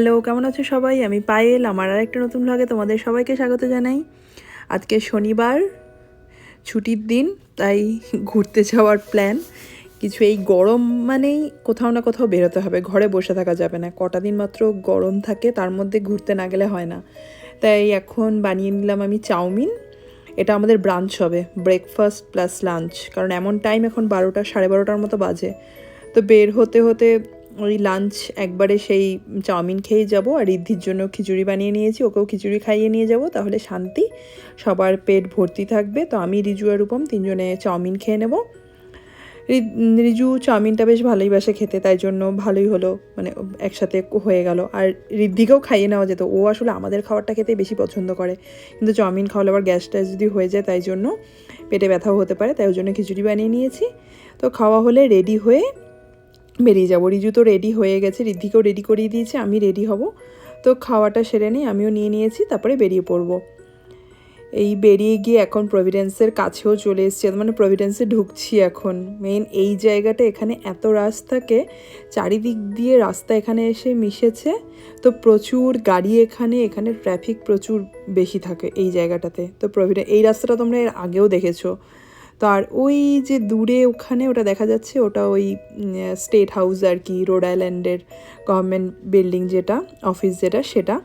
Hello, কেমন আছো সবাই? আমি পায়েল, আমার আর একটা নতুন ভাগে তোমাদের সবাইকে স্বাগত জানাই। আজকে শনিবার, ছুটির দিন, তাই ঘুরতে যাওয়ার প্ল্যান কিছু এই গরম মানেই কোথাও না কোথাও বেরোতে হবে, ঘরে বসে থাকা যাবে না। কটা দিন মাত্র গরম থাকে, তার মধ্যে ঘুরতে না গেলে হয় না। তাই এখন বানিয়ে নিলাম আমি চাউমিন। এটা আমাদের ব্রাঞ্চ হবে ব্রেকফাস্ট প্লাস লাঞ্চ কারণ এমন টাইম এখন বারোটা, সাড়ে বারোটার মতো বাজে। তো বের হতে হতে ওই লাঞ্চ একবারে সেই চাউমিন খেয়ে যাব আর রিদ্ধির জন্য খিচুড়ি বানিয়ে নিয়েছি, ওকেও খিচুড়ি খাইয়ে নিয়ে যাব, তাহলে শান্তি। সবার পেট ভর্তি থাকবে, তো আমি রিজু আর রূপম তিনজনে চাউমিন খেয়ে নেব। রিজু চাউমিনটা বেশ ভালোই বাসে খেতে, তাই জন্য ভালোই হলো মানে একসাথে হয়ে গেল। আর রিদ্ধিকেও খাইয়ে নেওয়া যেত, ও আসলে আমাদের খাবারটা খেতে বেশি পছন্দ করে। কিন্তু চাউমিন খাওয়ালে আবার গ্যাস ট্যাস যদি হয়ে যায়, তাই জন্য পেটে ব্যথাও হতে পারে, তাই ওই জন্য খিচুড়ি বানিয়ে নিয়েছি। তো খাওয়া হলে রেডি হয়ে বেরিয়ে যাব। রিজু তো রেডি হয়ে গেছে রিদ্ধিকেও রেডি করিয়ে দিয়েছে, আমি রেডি হব। তো খাওয়াটা সেরে নিই আমিও নিয়ে নিয়েছি, তারপরে বেরিয়ে পড়ব। এই বেরিয়ে গিয়ে এখন প্রভিডেন্সের কাছেও চলে এসেছি মানে প্রভিডেন্সে ঢুকছি এখন। মেন এই জায়গাটা এখানে এত রাস্তাকে চারিদিক দিয়ে রাস্তা এখানে এসে মিশেছে, তো প্রচুর গাড়ি এখানে এখানে ট্রাফিক প্রচুর বেশি থাকে এই জায়গাটাতে। তো প্রভিডেন্স এই রাস্তাটা তোমরা এর আগেও দেখেছ। তো আর ওই যে দূরে ওখানে ওটা দেখা যাচ্ছে, ওটা ওই স্টেট হাউস আর কি রোড আইল্যান্ডের গভর্নমেন্ট বিল্ডিং যেটা অফিস যেটা, সেটা।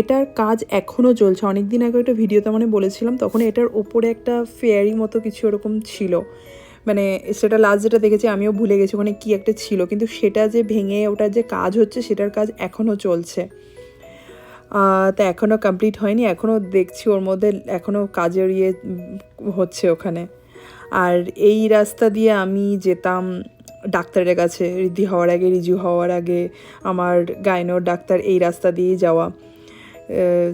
এটার কাজ এখনও চলছে। অনেক দিন আগে একটা ভিডিওতে মানে বলেছিলাম, তখন এটার ওপরে একটা ফেয়ারি মতো কিছু ওরকম ছিল। মানে সেটা লাস্ট যেটা দেখেছি, আমিও ভুলে গেছি ওখানে কী একটা ছিল। কিন্তু সেটা যে ভেঙে ওটার যে কাজ হচ্ছে, সেটার কাজ এখনও চলছে। তা এখনও কমপ্লিট হয়নি। এখনও দেখছি ওর মধ্যে এখনও কাজের ইয়ে হচ্ছে ওখানে। আর এই রাস্তা দিয়ে আমি যেতাম ডাক্তারের কাছে রিদ্ধি হওয়ার আগে রিজু হওয়ার আগে আমার গাইনোর ডাক্তার এই রাস্তা দিয়েই যাওয়া।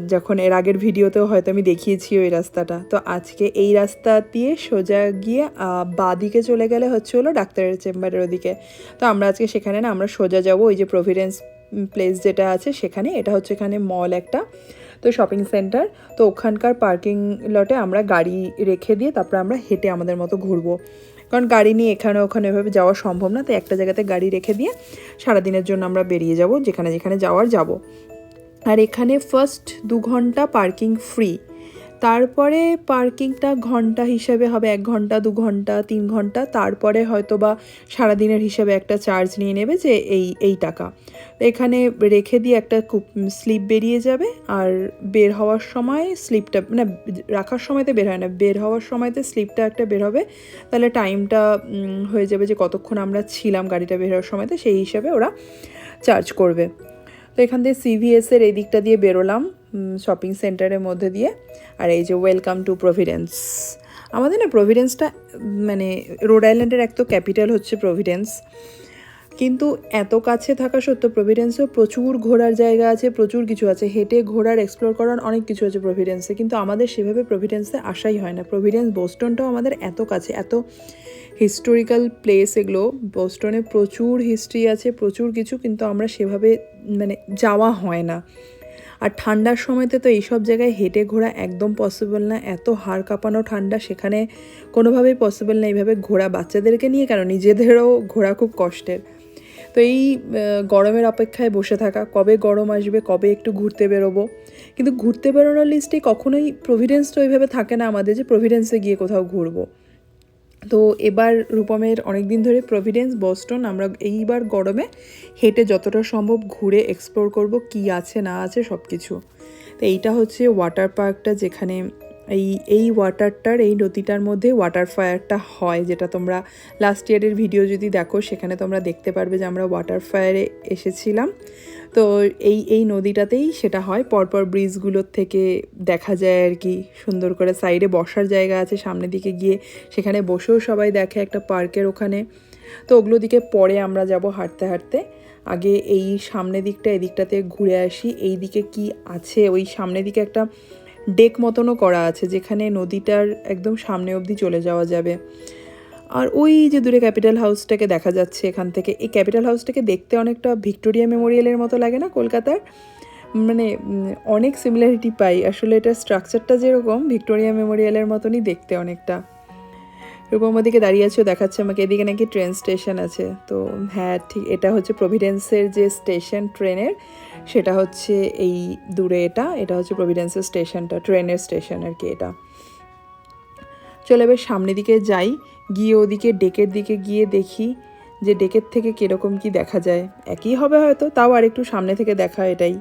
যখন এর আগের ভিডিওতেও হয়তো আমি দেখিয়েছি ওই রাস্তাটা। তো আজকে এই রাস্তা দিয়ে সোজা গিয়ে আহ, বাঁ দিকে চলে গেলে হচ্ছে হলো ডাক্তারের চেম্বারের ওদিকে। তো আমরা আজকে সেখানে না আমরা সোজা যাব ওই যে প্রভিডেন্স প্লেস যেটা আছে সেখানে এটা হচ্ছে এখানে মল একটা। তো শপিং সেন্টার তো ওখানকার পার্কিং লটে আমরা গাড়ি রেখে দিয়ে তারপরে আমরা হেঁটে আমাদের মতো ঘুরবো। কারণ গাড়ি নিয়ে এখানে ওখানে এভাবে যাওয়া সম্ভব না তো একটা জায়গাতে গাড়ি রেখে দিয়ে সারাদিনের জন্য আমরা বেরিয়ে যাব, যেখানে যেখানে যাওয়ার যাব। আর এখানে ফার্স্ট দু ঘণ্টা পার্কিং ফ্রি তারপরে পার্কিংটা ঘণ্টা হিসাবে হবে, এক ঘণ্টা, দু ঘণ্টা, তিন ঘণ্টা। তারপরে হয়তো বা সারাদিনের হিসাবে একটা চার্জ নিয়ে নেবে যে এই এই টাকা। এখানে রেখে দিয়ে একটা স্লিপ বেরিয়ে যাবে আর বের হওয়ার সময় স্লিপটা মানে রাখার সময়তে বের হয় না, বের হওয়ার সময়তে স্লিপটা একটা বের হবে। তাহলে টাইমটা হয়ে যাবে যে কতক্ষণ আমরা ছিলাম গাড়িটা বের হওয়ার সময়তে, সেই হিসাবে ওরা চার্জ করবে। তো এখান থেকে সিভিএসের এই দিকটা দিয়ে বেরোলাম। শপিং সেন্টারের মধ্যে দিয়ে। আর এই যে ওয়েলকাম টু প্রভিডেন্স আমাদের না প্রভিডেন্সটা মানে রোড আইল্যান্ডের এক তো ক্যাপিটাল হচ্ছে প্রভিডেন্স কিন্তু এত কাছে থাকা সত্ত্বেও প্রভিডেন্সেও প্রচুর ঘোরার জায়গা আছে, প্রচুর কিছু আছে। হেঁটে ঘোরার এক্সপ্লোর করার অনেক কিছু আছে প্রভিডেন্সে কিন্তু আমাদের সেভাবে প্রভিডেন্সে আসাই হয় না। প্রভিডেন্স বোস্টনটাও আমাদের এত কাছে, এত হিস্টোরিক্যাল প্লেস এগুলো। বোস্টনে প্রচুর হিস্ট্রি আছে, প্রচুর কিছু, কিন্তু আমরা সেভাবে মানে যাওয়া হয় না। আর ঠান্ডার সময়তে তো এইসব জায়গায় হেঁটে ঘোরা একদম পসিবল না। এত হাড় কাঁপানো ঠান্ডা, সেখানে কোনোভাবেই পসিবল না এইভাবে ঘোরা বাচ্চাদেরকে নিয়ে কেন নিজেদেরও ঘোরা খুব কষ্টের। তো এই গরমের অপেক্ষায় বসে থাকা, কবে গরম আসবে, কবে একটু ঘুরতে বেরোবো। কিন্তু ঘুরতে বেরোনোর লিস্টে কখনোই প্রভিডেন্সটা ওইভাবে থাকে না আমাদের যে প্রভিডেন্সে গিয়ে কোথাও ঘুরবো। তো এবার রূপমের অনেক দিন ধরে প্রভিডেন্স বস্টন আমরা এইবার গরমে হেঁটে যতটা সম্ভব ঘুরে এক্সপ্লোর করব কি আছে, না আছে সব কিছু তো এইটা হচ্ছে ওয়াটার পার্কটা যেখানে এই এই ওয়াটারটার এই নদীটার মধ্যে ওয়াটার ফায়ারটা হয়, যেটা তোমরা লাস্ট ইয়ারের ভিডিও যদি দেখো, সেখানে তোমরা দেখতে পারবে যে আমরা ওয়াটার ফায়ারে এসেছিলাম। তো এই এই নদীটাতেই সেটা হয়। পরপর ব্রিজগুলোর থেকে দেখা যায় আর কি, সুন্দর করে সাইডে বসার জায়গা আছে, সামনের দিকে গিয়ে সেখানে বসেও সবাই দেখে একটা পার্কের ওখানে। তো ওগুলো দিকে পরে আমরা যাব হাঁটতে হাঁটতে। আগে এই সামনের দিকটা, এদিকটাতে ঘুরে আসি। এই দিকে কি আছে? ওই সামনের দিকে একটা ডেক মতনও করা আছে, যেখানে নদীটার একদম সামনে অবধি চলে যাওয়া যাবে। আর ওই যে দূরে ক্যাপিটাল হাউসটাকে দেখা যাচ্ছে এখান থেকে, এই ক্যাপিটাল হাউসটাকে দেখতে অনেকটা ভিক্টোরিয়া মেমোরিয়ালের মতো লাগে না কলকাতার? মানে অনেক সিমিলারিটি পাই। আসলে এটা স্ট্রাকচারটা যেরকম, ভিক্টোরিয়া মেমোরিয়ালের মতনই দেখতে অনেকটা। রূপম ওদিকে দাঁড়িয়ে আছে দেখাচ্ছে আমাকে, এদিকে নাকি ট্রেন স্টেশন আছে। তো হ্যাঁ ঠিক, এটা হচ্ছে প্রভিডেন্সের যে স্টেশন ট্রেনের সেটা হচ্ছে এই দূরে এটা এটা হচ্ছে প্রভিডেন্সের স্টেশনটা ট্রেনের স্টেশন আর কি এটা। চলে এবার সামনের দিকে যাই, গিয়ে ওদিকে ডেকের দিকে গিয়ে দেখি যে ডেকের থেকে কীরকম কি দেখা যায়। একই হবে হয়তো, তাও আর একটু সামনে থেকে দেখা এটাই।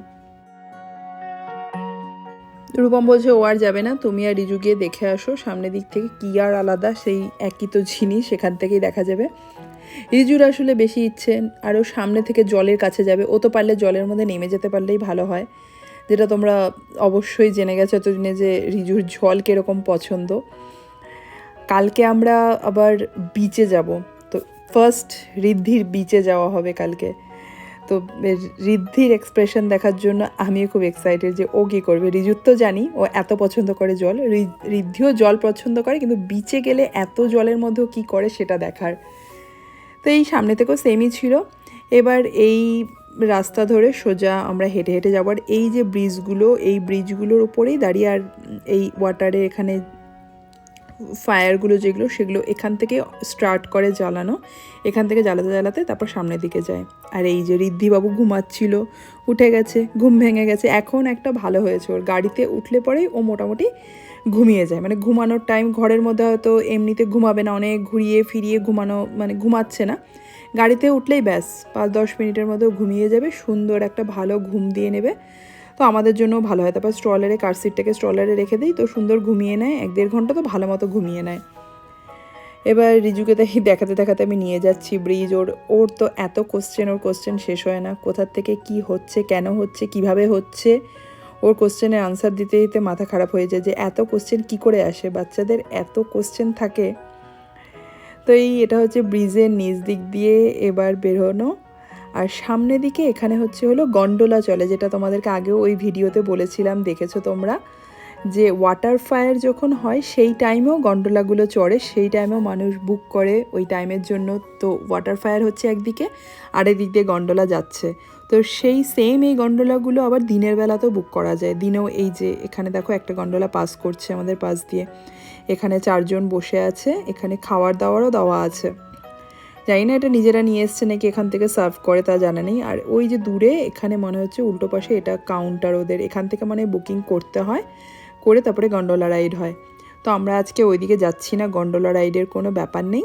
রূপম বলছে, ও আর যাবে না, তুমি আর রিজু গিয়ে দেখে আসো, সামনের দিক থেকে কি আর আলাদা, সেই একই তো জিনিস, সেখান থেকেই দেখা যাবে। রিজুর আসলে বেশি ইচ্ছে আরও সামনে থেকে জলের কাছে যাবে, ও তো পারলে জলের মধ্যে নেমে যেতে পারলেই ভালো হয়, যেটা তোমরা অবশ্যই জেনে গেছো এতদিনে যে রিজুর জল কীরকম পছন্দ। কালকে আমরা আবার বিচে যাব। তো ফার্স্ট ঋদ্ধির বিচে যাওয়া হবে কালকে। তো ঋদ্ধির এক্সপ্রেশন দেখার জন্য আমিও খুব এক্সাইটেড যে ও কী করবে। ঋজুর তো জানি, ও এত পছন্দ করে জল। ঋদ্ধিও জল পছন্দ করে, কিন্তু বিচে গেলে এত জলের মধ্যেও কী করে সেটা দেখার। তো এই সামনে থেকেও সেমই ছিল। এবার এই রাস্তা ধরে সোজা আমরা হেঁটে হেঁটে যাবার এই যে ব্রিজগুলো এই ব্রিজগুলোর উপরেই দাঁড়িয়ে আর এই ওয়াটারে এখানে ফায়ারগুলো যেগুলো, সেগুলো এখান থেকে স্টার্ট করে জ্বালানো। এখান থেকে জ্বালাতে জ্বালাতে তারপর সামনের দিকে যায়। আর এই যে ঋদ্ধিবাবু ঘুমাচ্ছিল, উঠে গেছে, ঘুম ভেঙে গেছে। এখন একটা ভালো হয়েছে, ওর গাড়িতে উঠলে পরেই ও মোটামুটি ঘুমিয়ে যায়। মানে ঘুমানোর টাইম ঘরের মধ্যে হয়তো এমনিতে ঘুমাবে না, অনেক ঘুরিয়ে ফিরিয়ে ঘুমানো মানে ঘুমাচ্ছে না। গাড়িতে উঠলেই ব্যাস, পাঁচ দশ মিনিটের মধ্যে ঘুমিয়ে যাবে, সুন্দর একটা ভালো ঘুম দিয়ে নেবে। তো আমাদের জন্য ভালো হয়। তারপর স্ট্রলারে কার সিটটাকে স্ট্রলারে রেখে দিই, তো সুন্দর ঘুমিয়ে নেয়, এক দেড় ঘণ্টা তো ভালো মতো ঘুমিয়ে নেয়। এবার রিজুকে তাই দেখাতে দেখাতে আমি নিয়ে যাচ্ছি ব্রিজ ওর ওর তো এত কোশ্চেন ওর কোশ্চেন শেষ হয় না। কোথার থেকে কি হচ্ছে, কেন হচ্ছে, কীভাবে হচ্ছে? ওর কোশ্চেনের আনসার দিতে দিতে মাথা খারাপ হয়ে যায় যে, এত কোশ্চেন কি করে আসে? বাচ্চাদের এত কোশ্চেন থাকে। তো এই, এটা হচ্ছে ব্রিজের নিচ দিক দিয়ে এবার বেরোনো। আর সামনে দিকে এখানে হচ্ছে হলো গন্ডোলা চলে, যেটা তোমাদেরকে আগেও ওই ভিডিওতে বলেছিলাম, দেখেছ তোমরা? যে ওয়াটার ফায়ার যখন হয়, সেই টাইমেও গন্ডোলাগুলো চড়ে, সেই টাইমেও মানুষ বুক করে ওই টাইমের জন্য। তো ওয়াটার ফায়ার হচ্ছে একদিকে, আর এদিক দিয়ে গন্ডোলা যাচ্ছে। তো সেই সেম এই গন্ডোলাগুলো আবার দিনের বেলাতেও বুক করা যায়। দিনেও এই যে এখানে দেখো একটা গন্ডোলা পাস করছে আমাদের পাশ দিয়ে। এখানে চারজন বসে আছে, এখানে খাওয়ার দাওয়ারও দেওয়া আছে। জানি না এটা নিজেরা নিয়ে এসছে নাকি এখান থেকে সার্ভ করে, তা জানা নেই। আর ওই যে দূরে এখানে মনে হচ্ছে উল্টো পাশে এটা কাউন্টার ওদের, এখান থেকে মানে বুকিং করতে হয়, করে তারপরে গন্ডোলা রাইড হয়। তো আমরা আজকে ওইদিকে যাচ্ছি না গন্ডোলা রাইডের কোনো ব্যাপার নেই।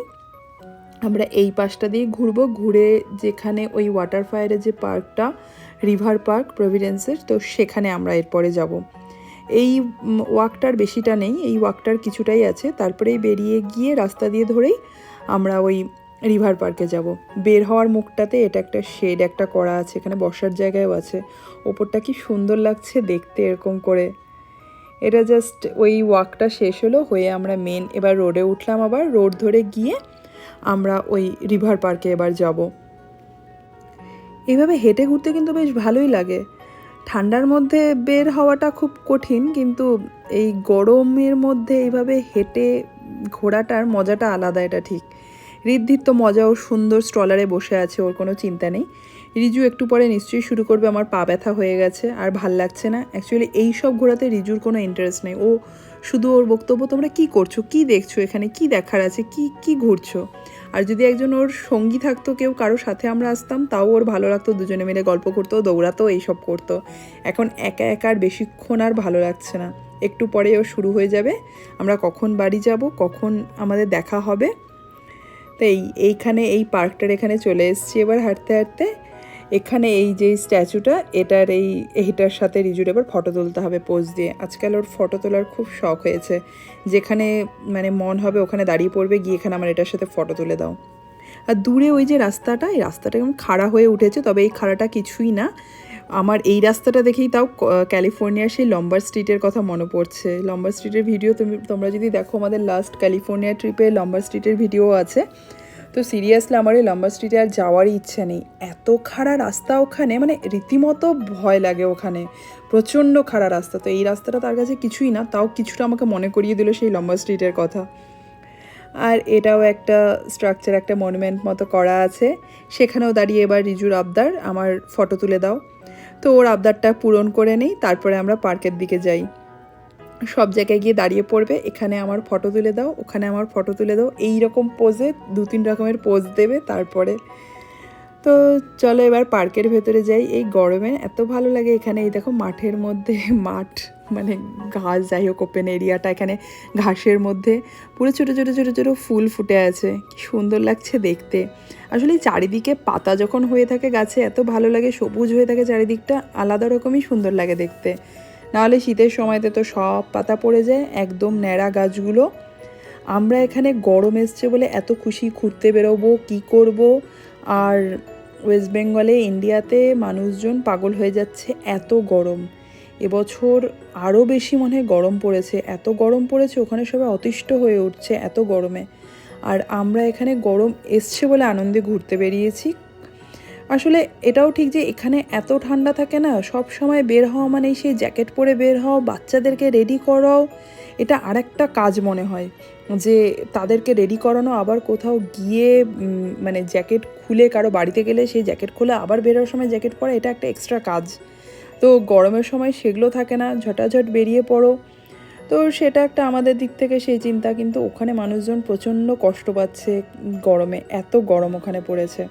আমরা এই পাশটা দিয়ে ঘুরবো, ঘুরে যেখানে ওই ওয়াটার ফায়ারের যে পার্কটা রিভার পার্ক প্রভিডেন্সের তো সেখানে আমরা এরপরে যাব। এই ওয়াকটার বেশিটা নেই, এই ওয়াকটার কিছুটাই আছে। তারপরেই বেরিয়ে গিয়ে রাস্তা দিয়ে ধরেই আমরা ওই রিভার পার্কে যাব। বের হওয়ার মুখটাতে এটা একটা শেড, একটা করা আছে, এখানে বসার জায়গায়ও আছে। ওপরটা কি সুন্দর লাগছে দেখতে এরকম করে। এটা জাস্ট ওই ওয়াকটা শেষ হলো, হয়ে আমরা মেন এবার রোডে উঠলাম আবার। রোড ধরে গিয়ে আমরা ওই রিভার পার্কে এবার যাব। এইভাবে হেঁটে ঘুরতে কিন্তু বেশ ভালোই লাগে। ঠান্ডার মধ্যে বের হওয়াটা খুব কঠিন, কিন্তু এই গরমের মধ্যে এইভাবে হেঁটে ঘোরাটার মজাটা আলাদা, এটা ঠিক। ঋদ্ধির তো মজা ও সুন্দর স্ট্রলারে বসে আছে, ওর কোনো চিন্তা নেই। রিজু একটু পরে নিশ্চয়ই শুরু করবে, আমার পা ব্যথা হয়ে গেছে, আর ভালো লাগছে না। অ্যাকচুয়ালি এই সব ঘোরাতে রিজুর কোনো ইন্টারেস্ট নেই। ও শুধু ওর বক্তব্য, তোমরা কি করছ? কি দেখছ এখানে? কি দেখার আছে? কি কি ঘুরছো? আর যদি একজন ওর সঙ্গী থাকতো, কেউ কারও সাথে আমরা আসতাম, তাও ওর ভালো লাগতো, দুজনে মিলে গল্প করতো, দৌড়াতো এইসব করতো। এখন একা একা আর বেশিক্ষণ আর ভালো লাগছে না। একটু পরে ও শুরু হয়ে যাবে। আমরা কখন বাড়ি যাব, কখন আমাদের দেখা হবে তো এই, এইখানে এই পার্কটার এখানে চলে এসেছি এবার হাঁটতে হাঁটতে। এখানে এই যে স্ট্যাচুটা, এটার এই এইটার সাথে রিজুর এবার ফটো তুলতে হবে পোজ দিয়ে। আজকাল ওর ফটো তোলার খুব শখ হয়েছে। যেখানে মানে মন হবে ওখানে দাঁড়িয়ে পড়বে, গিয়ে এখানে আমার এটার সাথে ফটো তুলে দাও। আর দূরে ওই যে রাস্তাটা, এই রাস্তাটা কেমন খাড়া হয়ে উঠেছে, তবে এই খাড়াটা কিছুই না। আমার এই রাস্তাটা দেখেই তাও ক্যালিফোর্নিয়ার সেই লম্বার স্ট্রিটের কথা মনে পড়ছে। লম্বার স্ট্রিটের ভিডিও তুমি, তোমরা যদি দেখো আমাদের লাস্ট ক্যালিফোর্নিয়া ট্রিপে লম্বার স্ট্রিটের ভিডিও আছে, তো সিরিয়াসলি আমার এই লম্বা স্ট্রিটে আর যাওয়ারই ইচ্ছা নেই। এত খাড়া রাস্তা ওখানে মানে রীতিমতো ভয় লাগে ওখানে। প্রচণ্ড খাড়া রাস্তা। তো এই রাস্তাটা তার কাছে কিছুই না, তাও কিছুটা আমাকে মনে করিয়ে দিল সেই লম্বা স্ট্রিটের কথা। আর এটাও একটা স্ট্রাকচার একটা মনুমেন্ট মতো করা আছে। সেখানেও দাঁড়িয়ে এবার রিজুর আবদার, আমার ফটো তুলে দাও। তো ওর আবদারটা পূরণ করে নেই, তারপরে আমরা পার্কের দিকে যাই। সব জায়গায় গিয়ে দাঁড়িয়ে পড়বে, এখানে আমার ফটো তুলে দাও, ওখানে আমার ফটো তুলে দাও এই রকম পোজে দু তিন রকমের পোজ দেবে, তারপরে। তো চলো এবার পার্কের ভেতরে যাই, এই গরমে, এত ভালো লাগে এখানে, এই দেখো মাঠের মধ্যে, মাঠ। মানে ঘাস, যাই হোক ওপেন এরিয়াটা এখানে ঘাসের মধ্যে পুরো ছোটো ছোটো ছোটো ছোটো ফুল ফুটে আছে। সুন্দর লাগছে দেখতে। আসলে চারিদিকে পাতা যখন হয়ে থাকে গাছে, এত ভালো লাগে সবুজ হয়ে থাকে চারিদিকটা, আলাদা রকমই সুন্দর লাগে দেখতে। নাহলে শীতের সময়তে তো সব পাতা পড়ে যায়, একদম ন্যাড়া গাছগুলো। আমরা এখানে গরম এসছে বলে এত খুশি ঘুরতে বেরোবো, কি করব? আর ওয়েস্ট বেঙ্গলে ইন্ডিয়াতে মানুষজন পাগল হয়ে যাচ্ছে, এত গরম। এবছর আরও বেশি মনে হয় গরম পড়েছে। এত গরম পড়েছে, ওখানে সবাই অতিষ্ঠ হয়ে উঠছে এত গরমে। আর আমরা এখানে গরম এসছে বলে আনন্দে ঘুরতে বেরিয়েছি। আসলে এটাও ঠিক যে এখানে এত ঠান্ডা থাকে না, সব সময় বের হওয়া মানে সেই জ্যাকেট পরে বের হও বাচ্চাদেরকে রেডি করাও, এটা আরেকটা কাজ মনে হয়। যে তাদেরকে রেডি করানো, আবার কোথাও গিয়ে মানে জ্যাকেট খুলে কারও বাড়িতে গেলে সেই জ্যাকেট খুলে আবার বেরোর সময় জ্যাকেট পরা, এটা একটা এক্সট্রা কাজ। তো গরমের সময় সেগুলো থাকে না, ঝটাঝট বেরিয়ে পড়ো। তো সেটা একটা আমাদের দিক থেকে সেই চিন্তা, কিন্তু ওখানে মানুষজন প্রচণ্ড কষ্ট পাচ্ছে গরমে, এত গরম ওখানে পড়েছে।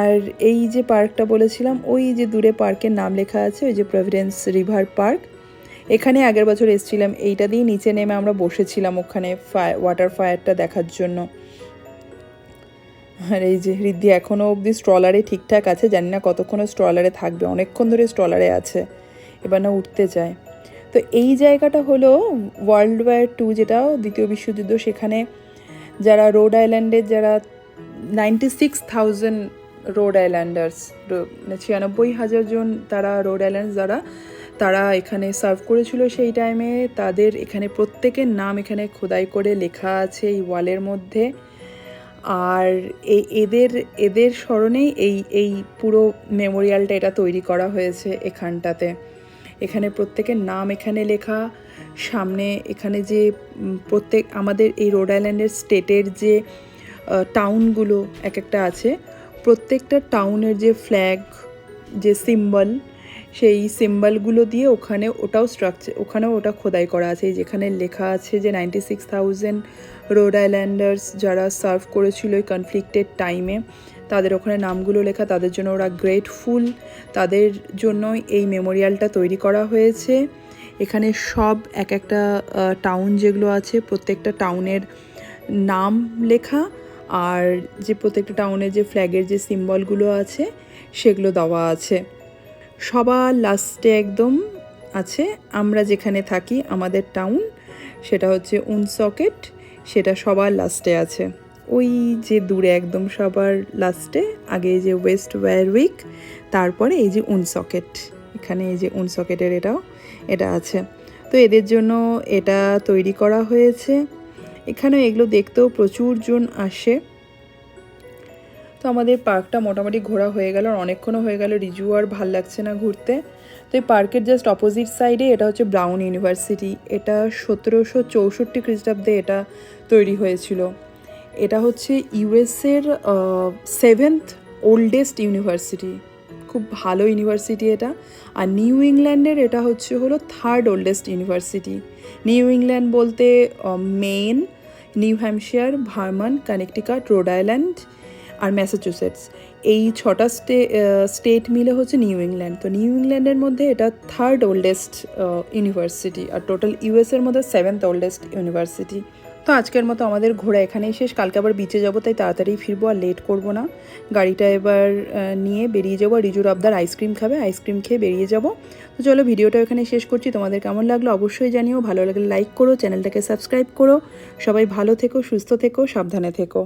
আর এই যে পার্কটা বলেছিলাম, ওই যে দূরে পার্কের নাম লেখা আছে, ওই যে প্রভিডেন্স রিভার পার্ক এখানে আগের বছর এসেছিলাম, এইটা দিয়ে নিচে নেমে আমরা বসেছিলাম ওখানে ফায়ার ওয়াটার ফায়ারটা দেখার জন্য। আর এই যে রিদ্ধি এখনও অবধি স্ট্রলারে ঠিকঠাক আছে, জানি না কতক্ষণ স্ট্রলারে থাকবে, অনেকক্ষণ ধরে স্ট্রলারে আছে, এবার না উঠতে চায়। তো এই জায়গাটা হলো ওয়ার্ল্ড ওয়ার টু যেটা, দ্বিতীয় বিশ্বযুদ্ধ, সেখানে যারা রোড আইল্যান্ডের যারা ninety six thousand Rhode Islanders ছিয়ানব্বই হাজার জন তারা রোড আইল্যান্ডস যারা, তারা এখানে সার্ভ করেছিল সেই টাইমে তাদের এখানে প্রত্যেকের নাম এখানে খোদাই করে লেখা আছে এই ওয়ালের মধ্যে। আর এই এদের এদের স্মরণেই এই এই পুরো মেমোরিয়ালটা এটা তৈরি করা হয়েছে এখানটাতে। এখানে প্রত্যেকের নাম এখানে লেখা, সামনে এখানে যে প্রত্যেক, আমাদের এই রোড আইল্যান্ডের স্টেটের যে টাউনগুলো এক একটা আছে, প্রত্যেকটা টাউনের যে ফ্ল্যাগ যে সিম্বল সেই সিম্বলগুলো দিয়ে ওখানে ওটাও স্ট্রাকচার ওখানেও ওটা খোদাই করা আছে। যেখানে লেখা আছে যে ninety six thousand Rhode Islanders যারা সার্ভ করেছিল ওই কনফ্লিক্টেড টাইমে তাদের ওখানে নামগুলো লেখা, তাদের জন্য ওরা গ্রেটফুল তাদের জন্যই এই মেমোরিয়ালটা তৈরি করা হয়েছে। এখানে সব এক একটা টাউন যেগুলো আছে, প্রত্যেকটা টাউনের নাম লেখা, আর যে প্রত্যেকটা টাউনের যে ফ্ল্যাগের যে সিম্বলগুলো আছে, সেগুলো দেওয়া আছে। সবার লাস্টে একদম আছে। আমরা যেখানে থাকি, আমাদের টাউন সেটা হচ্ছে উনসকেট সেটা সবার লাস্টে আছে। ওই যে দূরে একদম সবার লাস্টে, আগে যে ওয়েস্ট ওয়ারউইক তারপরে এই যে উনসকেট এখানে এই যে উনসকেটের এটাও, এটা আছে। তো এদের জন্য এটা তৈরি করা হয়েছে। এখানে এগুলো দেখতেও প্রচুর জন আসে। আমাদের পার্কটা মোটামুটি ঘোরা হয়ে গেল, আর অনেকক্ষণও হয়ে গেল রিজু আর ভালো লাগছে না ঘুরতে। তো এই পার্কের জাস্ট অপোজিট সাইডে এটা হচ্ছে ব্রাউন ইউনিভার্সিটি এটা সতেরোশো চৌষট্টি খ্রিস্টাব্দে এটা তৈরি হয়েছিল। এটা হচ্ছে ইউএসের সেভেন্থ ওল্ডেস্ট ইউনিভার্সিটি খুব ভালো ইউনিভার্সিটি এটা। আর নিউ ইংল্যান্ডের এটা হচ্ছে হলো third oldest university New England বলতে Maine New Hampshire Vermont Connecticut Rhode Island আর ম্যাসাচুসেটস এই ছটা স্টে স্টেট মিলে হচ্ছে নিউ ইংল্যান্ড তো নিউ ইংল্যান্ডের মধ্যে এটা থার্ড ওল্ডেস্ট ইউনিভার্সিটি আর টোটাল ইউএসের মধ্যে সেভেন্থ ওল্ডেস্ট ইউনিভার্সিটি তো আজকের মতো আমাদের ঘোরা এখানেই শেষ। কালকে আবার বিচে যাব, তাই তাড়াতাড়ি ফিরবো আর লেট করব না। গাড়িটা এবার নিয়ে বেরিয়ে যাব। আর রিজুর আবদার আইসক্রিম খাবে আইসক্রিম খেয়ে বেরিয়ে যাব। তো চলো ভিডিওটা এখানে শেষ করছি। তোমাদের কেমন লাগল অবশ্যই জানিও। ভালো লাগলে লাইক করো চ্যানেলটাকে সাবস্ক্রাইব করো। সবাই ভালো থেকো, সুস্থ থেকো, সাবধানে থেকো।